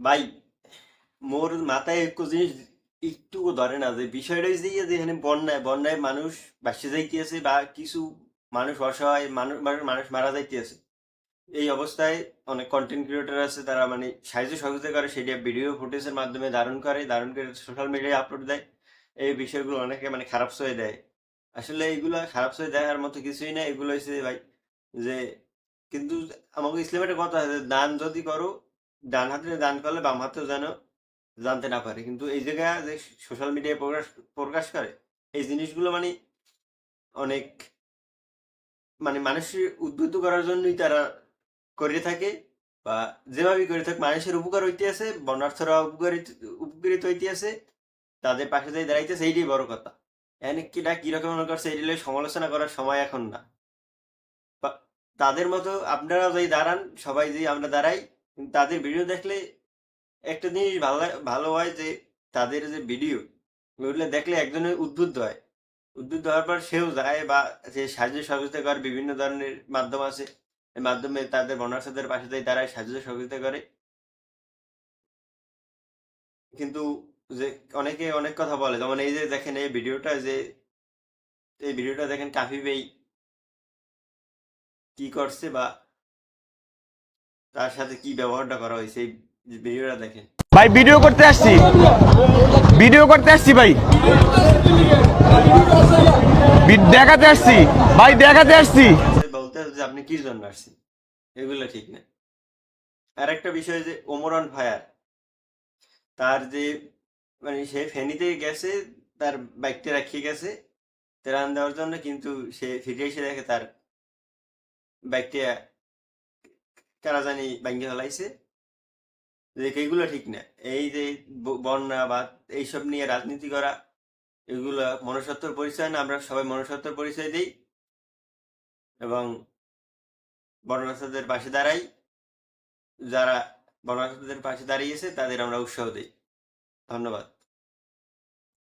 ভাই, মোর মাথায় একটু জিনিস একটুকু ধরে না, যে বিষয়টা হচ্ছে যে এখানে বন্যায় বন্যায় মানুষ বাসে যাইতেছে বা কিছু মানুষ অসহায় মানুষ, মানুষ- মারা যাইতেছে। এই অবস্থায় অনেক কন্টেন্ট ক্রিয়েটর আছে, তারা মানে সাহায্য সহযোগিতা করে সেটা ভিডিও ফুটেজের মাধ্যমে ধারণ করে ধারণ করে সোশ্যাল মিডিয়ায় আপলোড দেয়। এই বিষয়গুলো অনেকে মানে খারাপ সয়ে দেয়। আসলে এইগুলো খারাপ সয়ে দেখার মতো কিছুই না এগুলো হচ্ছে ভাই, যে কিন্তু আমাকে ইসলামের কথা দান যদি করো ডান হাতে দান করলে বাম হাতেও যেন জানতে না পারে। কিন্তু এই জায়গায় যে সোশ্যাল মিডিয়ায় প্রকাশ প্রকাশ করে, এই জিনিসগুলো মানে অনেক মানে মানুষের উদ্বুদ্ধ করার জন্যই তারা করে থাকে বা যেভাবেই করে থাকে, মানুষের উপকার হইতে আছে বর্ণার্থরা উপকারিত, উপকৃত হইতে আছে, তাদের পাশে যাই দাঁড়াইতেছে এইটাই বড় কথা। এখানে কিটা কীরকম মনে করছে এই সমালোচনা করার সময় এখন না। তাদের মতো আপনারা যাই দাঁড়ান, সবাই যে আমরা দাঁড়াই তাদের ভিডিও দেখলে একটা জিনিস ভালো ভালো হয় যে তাদের যে ভিডিও ওগুলো দেখলে একজনের উদ্বুদ্ধ হয়। উদ্বুদ্ধ হওয়ার পর সেও যায় বা যে সাহায্য সহযোগিতা করে, বিভিন্ন ধরনের মাধ্যম আছে। মাধ্যমে তাদের বনার্সদের পাশে যায় তারাই সাহায্য সহযোগিতা করে। কিন্তু যে অনেকে অনেক কথা বলে, যেমন এই যে দেখেন এই ভিডিওটা যে, এই ভিডিওটা দেখেন কাফি বেই কি করছে বা তার সাথে কি ব্যবহারটা করা হয়েছে এই ভিডিওটা দেখেন। ভাই ভিডিও করতে আসছি। ভিডিও করতে আসছি ভাই। দেখাতে আসছি। ভাই দেখাতে আসছি। বলতে যে আপনি কি জন্য আসছেন? এগুলো ঠিক না। আর একটা বিষয় যে ওমরন ফায়ার তার যে মানে সে ফেনীতে গেছে তার বাইকটা রাখিয়ে গেছে তেরান দেওয়ার জন্য কিন্তু সে ফিরে এসে দেখে তার বাইকটা কারা জানি ভাঙ্গে ফেলাইছে যে এগুলো ঠিক না। এই যে বন্যা বা এইসব নিয়ে রাজনীতি করা, এগুলো মনুষ্যত্বর পরিচয় না, আমরা সবাই মনুষ্যত্বর পরিচয় দিই। এবং বর্ণার্থীদের পাশে দাঁড়াই। যারা বর্ণার্থীদের পাশে দাঁড়িয়েছে, তাদের আমরা উৎসাহ দিই। ধন্যবাদ।